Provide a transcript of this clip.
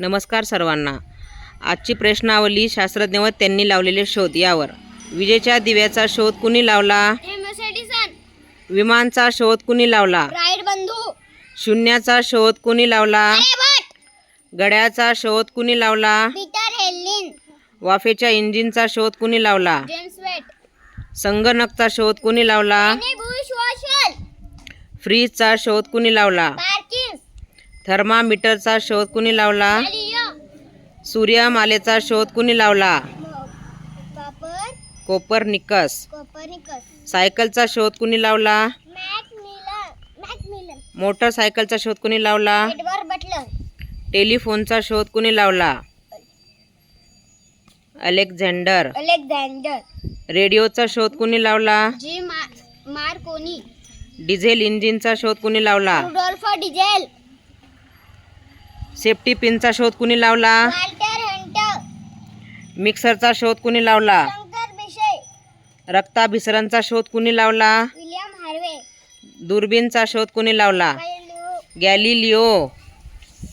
नमस्कार सर्वांना. आजची प्रश्नावली शास्त्रज्ञ व त्यांनी लावलेले शोध यावर. विजेच्या दिव्याचा शोध कुणी लावला? विमानचा शोध कुणी लावला? शून्याचा शोध कुणी लावला? गड्याचा शोध कुणी लावला? वाफेच्या इंजिनचा शोध कुणी लावला? संगणकचा शोध कुणी लावला? फ्रीजचा शोध कुणी लावला? थर्मामीटरचा शोध कुणी लावला? सूर्यमालेचा शोध कुणी लावला? कोपरनिकस सायकलचा शोध कुणी लावला? मोटरसायकलचा शोध कुणी लावला? टेलिफोनचा शोध कुणी लावला? अलेक्झांडर. अलेक्झांडर. रेडिओचा शोध कुणी लावला? डिझेल इंजिनचा शोध कुणी लावला? डिझेल. सेफ्टी पिनचा शोध कुणी लावला? मिक्सरचा शोध कुणी लावला? रक्ताभिसरणचा शोध कुणी लावला? दुर्बीनचा शोध कुणी लावला? गॅलिलिओ